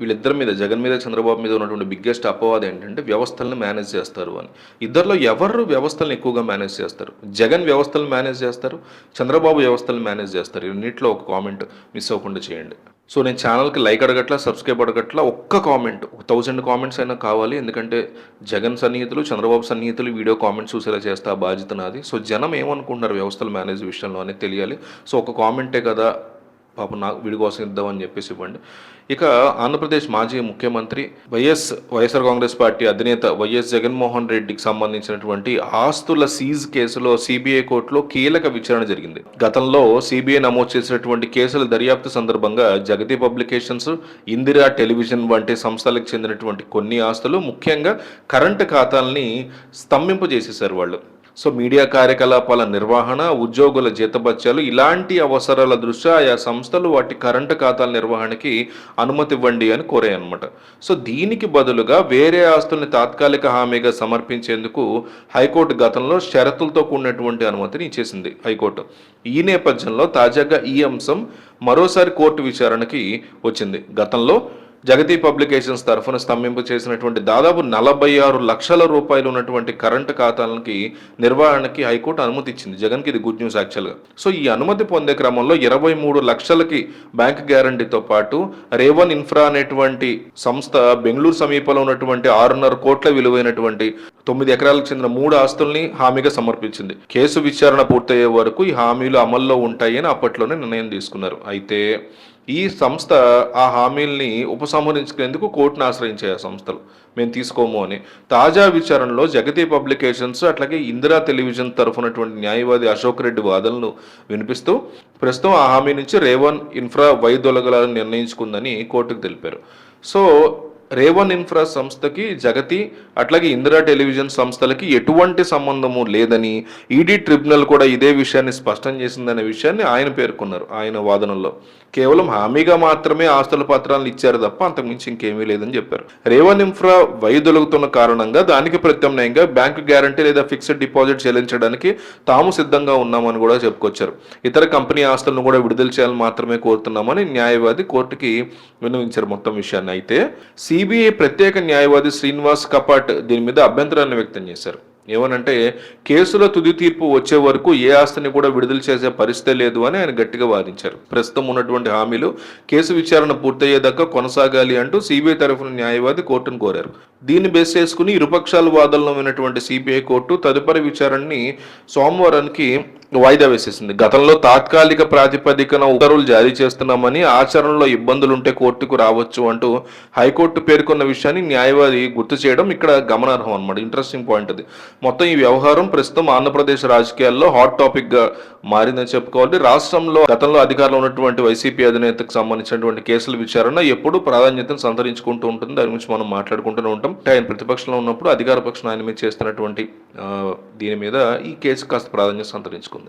వీళ్ళిద్దరి మీద జగన్ మీద చంద్రబాబు మీద ఉన్నటువంటి బిగ్గెస్ట్ అపవాదం ఏంటంటే వ్యవస్థలను మేనేజ్ చేస్తారు అని. ఇద్దరిలో ఎవరు వ్యవస్థలను ఎక్కువగా మేనేజ్ చేస్తారు? జగన్ వ్యవస్థలను మేనేజ్ చేస్తారు చంద్రబాబు వ్యవస్థలను మేనేజ్ చేస్తారు. ఇన్నిట్లో ఒక కామెంట్ మిస్ అవ్వకుండా చేయండి. సో నేను ఛానల్కి లైక్ అడగట్లా సబ్స్క్రైబ్ అడగట్లా ఒక్క కామెంట్ ఒక థౌజండ్ కామెంట్స్ అయినా కావాలి. ఎందుకంటే జగన్ సన్నిహితులు చంద్రబాబు సన్నిహితులు వీడియో కామెంట్స్ చూసేలా చేస్తా బాధ్యత నాది. సో జనం ఏమనుకుంటున్నారు వ్యవస్థలు మేనేజ్ విషయంలో అనేది తెలియాలి. సో ఒక కామెంటే కదా పాపం నాకు వీడి కోసం ఇద్దామని చెప్పేసి ఇవ్వండి. ఇక ఆంధ్రప్రదేశ్ మాజీ ముఖ్యమంత్రి వైఎస్ వైఎస్ఆర్ కాంగ్రెస్ పార్టీ అధినేత వైఎస్ జగన్మోహన్ రెడ్డికి సంబంధించినటువంటి ఆస్తుల సీజ్ కేసులో సిబిఐ కోర్టులో కీలక విచారణ జరిగింది. గతంలో సిబిఐ నమోదు చేసినటువంటి కేసుల దర్యాప్తు సందర్భంగా జగతి పబ్లికేషన్స్ ఇందిరా టెలివిజన్ వంటి సంస్థలకు చెందినటువంటి కొన్ని ఆస్తులు ముఖ్యంగా కరెంటు ఖాతాల్ని స్తంభింపజేసేశారు వాళ్ళు. సో మీడియా కార్యకలాపాల నిర్వహణ ఉద్యోగుల జీతభత్యాలు ఇలాంటి అవసరాల దృష్ట్యా ఆయా సంస్థలు వాటి కరెంటు ఖాతాల నిర్వహణకి అనుమతి ఇవ్వండి అని కోరాయి అనమాట సో దీనికి బదులుగా వేరే ఆస్తుల్ని తాత్కాలిక హామీగా సమర్పించేందుకు హైకోర్టు గతంలో షరతులతో కూడినటువంటి అనుమతిని ఇచ్చేసింది హైకోర్టు. ఈ నేపథ్యంలో తాజాగా ఈ అంశం మరోసారి కోర్టు విచారణకి వచ్చింది. గతంలో జగతి పబ్లికేషన్స్ తరఫున స్తంభింపు చేసినటువంటి దాదాపు నలభై ఆరు లక్షల రూపాయలు ఉన్నటువంటి కరెంటు ఖాతాలకి నిర్వహణకి హైకోర్టు అనుమతి ఇచ్చింది. జగన్కి ఇది గుడ్ న్యూస్ యాక్చువల్గా. సో ఈ అనుమతి పొందే క్రమంలో ఇరవై మూడు లక్షలకి బ్యాంక్ గ్యారంటీతో పాటు రేవన్ ఇన్ఫ్రా అనేటువంటి సంస్థ బెంగళూరు సమీపంలో ఉన్నటువంటి ఆరున్నర కోట్ల విలువైనటువంటి తొమ్మిది ఎకరాలకు చెందిన మూడు ఆస్తుల్ని హామీగా సమర్పించింది. కేసు విచారణ పూర్తయ్యే వరకు ఈ హామీలు అమల్లో ఉంటాయని అప్పట్లోనే నిర్ణయం తీసుకున్నారు. అయితే ఈ సంస్థ ఆ హామీల్ని ఉపసంహరించుకునేందుకు కోర్టును ఆశ్రయించాయి ఆ సంస్థలు. మేము తీసుకోము అని. తాజా విచారణలో జగతి పబ్లికేషన్స్ అట్లాగే ఇందిరా టెలివిజన్ తరఫునటువంటి న్యాయవాది అశోక్ రెడ్డి వాదనలు వినిపిస్తూ ప్రస్తుతం ఆ హామీ నుంచి రేవన్ ఇన్ఫ్రా వైదొలగాలని నిర్ణయించుకుందని కోర్టుకు తెలిపారు. సో రేవన్ ఇన్ఫ్రా సంస్థకి జగతి అట్లాగే ఇందిరా టెలివిజన్ సంస్థలకి ఎటువంటి సంబంధము లేదని ఈడీ ట్రిబ్యునల్ కూడా ఇదే విషయాన్ని స్పష్టం చేసిందనే విషయాన్ని ఆయన పేర్కొన్నారు ఆయన వాదనలో కేవలం హామీగా మాత్రమే ఆస్తుల పత్రాలను ఇచ్చారు తప్ప అంతకుమించి ఇంకేమీ లేదని చెప్పారు. రేవన్ ఇన్ఫ్రా వైదొలుగుతున్న కారణంగా దానికి ప్రత్యామ్నాయంగా బ్యాంకు గ్యారంటీ లేదా ఫిక్స్డ్ డిపాజిట్ చెల్లించడానికి తాము సిద్ధంగా ఉన్నామని కూడా చెప్పుకొచ్చారు. ఇతర కంపెనీ ఆస్తులను కూడా విడుదల చేయాలని మాత్రమే కోరుతున్నామని న్యాయవాది కోర్టుకి విన్నవించారు మొత్తం విషయాన్ని. అయితే సి సిబిఐ ప్రత్యేక న్యాయవాది శ్రీనివాస్ కపాట్ దీని మీద అభ్యంతరాన్ని వ్యక్తం చేశారు. ఏమనంటే కేసులో తుది తీర్పు వచ్చే వరకు ఏ ఆస్తిని కూడా విడుదల చేసే పరిస్థితి లేదు అని ఆయన గట్టిగా వాదించారు. ప్రస్తుతం ఉన్నటువంటి హామీలు కేసు విచారణ పూర్తయ్యేదాకా కొనసాగాలి అంటూ సిబిఐ తరఫున న్యాయవాది కోర్టును కోరారు. దీన్ని బేస్ చేసుకుని ఇరుపక్షాల వాదనలో ఉన్నటువంటి సిబిఐ కోర్టు తదుపరి విచారణని సోమవారానికి వాయిదా వేసేసింది. గతంలో తాత్కాలిక ప్రాతిపదికన ఉత్తర్వులు జారీ చేస్తున్నామని ఆచరణలో ఇబ్బందులుంటే కోర్టుకు రావచ్చు అంటూ హైకోర్టు పేర్కొన్న విషయాన్ని న్యాయవాది గుర్తు చేయడం ఇక్కడ గమనార్హం అనమాట ఇంట్రెస్టింగ్ పాయింట్ అది. మొత్తం ఈ వ్యవహారం ప్రస్తుతం ఆంధ్రప్రదేశ్ రాజకీయాల్లో హాట్ టాపిక్గా మారిందని చెప్పుకోవాలి. రాష్ట్రంలో గతంలో అధికారంలో ఉన్నటువంటి వైసీపీ అధినేతకు సంబంధించినటువంటి కేసుల విచారణ ఎప్పుడు ప్రాధాన్యతను సంతరించుకుంటూ ఉంటుంది. దాని గురించి మనం మాట్లాడుకుంటూనే ఉంటాం. ఆయన ప్రతిపక్షంలో ఉన్నప్పుడు అధికార పక్షం ఆయన మీద చేస్తున్నటువంటి దీని మీద ఈ కేసు కాస్త ప్రాధాన్యత సంతరించుకుంది.